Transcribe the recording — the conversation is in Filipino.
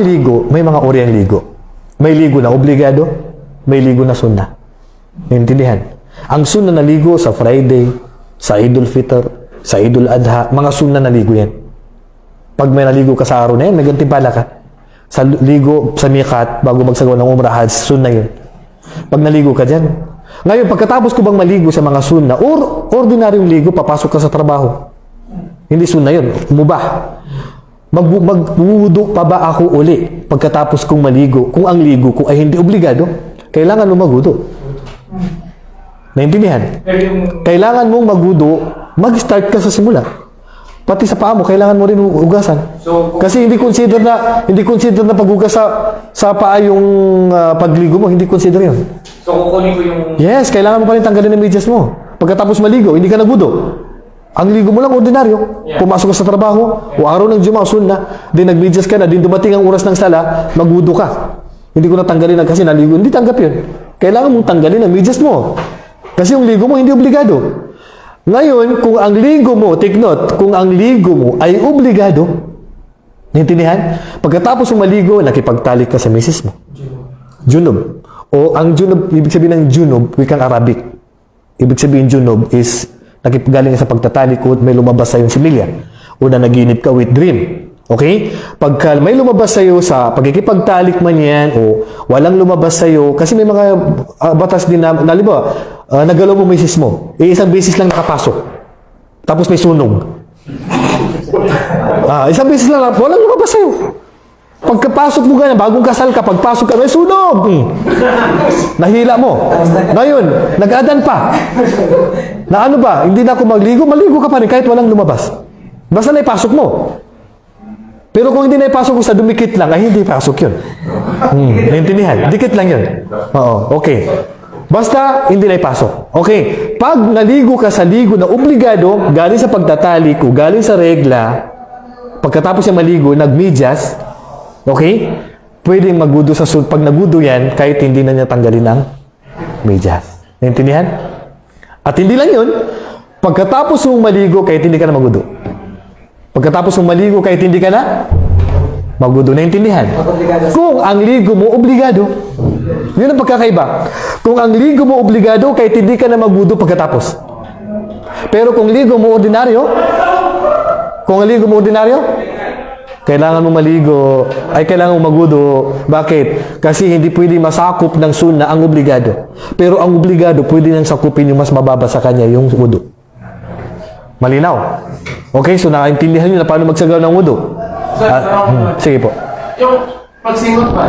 Ang ligo, may mga uri ang ligo. May ligo na obligado, may ligo na sunna. Naintindihan? Ang sunna na ligo sa Friday, sa Idul Fitr, sa Idul Adha, mga sunna na ligo yan. Pag may naligo ka sa araw na yan, nagantimpala ka. Sa ligo, sa mikat, bago magsagawa ng umrah, sunna yun. Pag naligo ka dyan. Ngayon, pagkatapos ko bang maligo sa mga sunna, or ordinaryong ligo, papasok ka sa trabaho. Hindi sunna yun, mubah. Mag magwudo pa ba ako uli pagkatapos kong maligo kung ang ligo ko ay hindi obligado? Kailangan mo magwudo. Naintindihan? Kailangan mong magwudo, mag-start ka sa simula. Pati sa paa mo, kailangan mo rin hugasan. Kasi hindi consider na hindi consider na paghugas sa sa paa yung ah, pagligo mo, hindi consider 'yon. so kukunin ko yung Yes, kailangan mo pa rin tanggalin ang medyas mo. Pagkatapos maligo, hindi ka nagbudo. Ang ligo mo lang ordinaryo. Yeah. Pumasok ka sa trabaho, o araw ng Juma, sunna, din nagmedyas ka na, din dumating ang oras ng sala, magbudo ka. Hindi ko natanggalin na kasi naligo. Hindi tanggap yun. Kailangan mong tanggalin ang medyas mo. Kasi yung ligo mo, hindi obligado. Ngayon, kung ang ligo mo, take note, kung ang ligo mo ay obligado, naintindihan? Pagkatapos mo maligo, nakipagtalik ka sa misis mo. Junub. O ang junub, ibig sabihin ng junub, wikang Arabic. Ibig sabihin junub is nakipagaling sa pagtatalikod, may lumabas sa iyong similya. O na naginip ka with dream. Okay? Pagka may lumabas sa iyo sa pagkikipagtalik man yan o walang lumabas sa iyo, kasi may mga ah, batas din na, naliba, uh, nagalaw mo misis mo, eh, isang beses lang nakapasok. Tapos may sunog. Ah, isang beses lang, walang lumabas sa iyo. Pagkapasok mo ganyan, bagong kasal ka, pagpasok ka, may sunog! Hmm. Nahila mo. Ngayon, nag-adan pa. Na ano ba, hindi na ako magligo, maligo ka pa rin kahit walang lumabas. Basta na ipasok mo. Pero kung hindi na ipasok mo sa dumikit lang, ay hindi pasok yun. Hmm, naintindihan? Dikit lang yun. Oo, okay. Basta hindi na ipasok. Okay. Pag naligo ka sa ligo na obligado, galing sa pagtatali ko, galing sa regla, pagkatapos yung maligo, nagmedyas, okay? Pwedeng magudo sa sun. Pag nagudo yan, kahit hindi na niya tanggalin ang medyas. Naintindihan? At hindi lang yun, pagkatapos mong maligo, kahit hindi ka na magudo. Pagkatapos mong maligo, kahit hindi ka na magudo. Naintindihan? Kung ang ligo mo, obligado. Yun ang pagkakaiba. Kung ang ligo mo obligado, kahit hindi ka na magudo pagkatapos. Pero kung ligo mo ordinaryo, kung ang ligo mo ordinaryo, kailangan mo maligo, ay kailangan mo magudo. Bakit? Kasi hindi pwede masakop ng sunna ang obligado. Pero ang obligado, pwede nang sakupin yung mas mababa sa kanya, yung wudu. Malinaw? Okay, so nakaintindihan nyo na paano magsagawa ng wudu? Sir, parang- hmm, sige po. yung pagsingot ba?